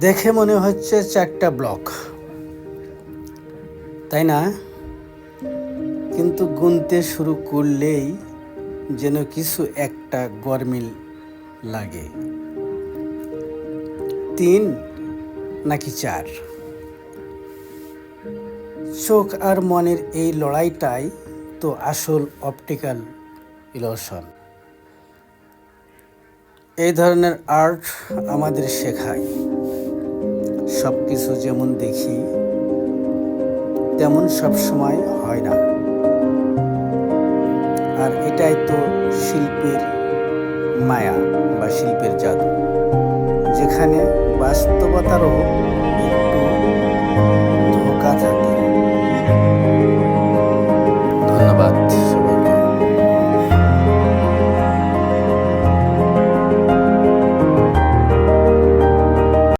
দেখে মনে হচ্ছে চারটা ব্লক। তাই না? কিন্তু গুনতে শুরু করলেই যেন কিছু একটা গরমিল লাগে। তিন নাকি চার? চোখ আর মনের এই লড়াইটাই তো আসল অপটিক্যাল ইলশন এই ধরনের আর্ট আমাদের শেখায়। সব কিছু যেমন দেখি, তেমন সব সময় হয় না। আর এটাই তো শিল্পের মায়া বা শিল্পের জাদু। যেখানে বাস্তবতারও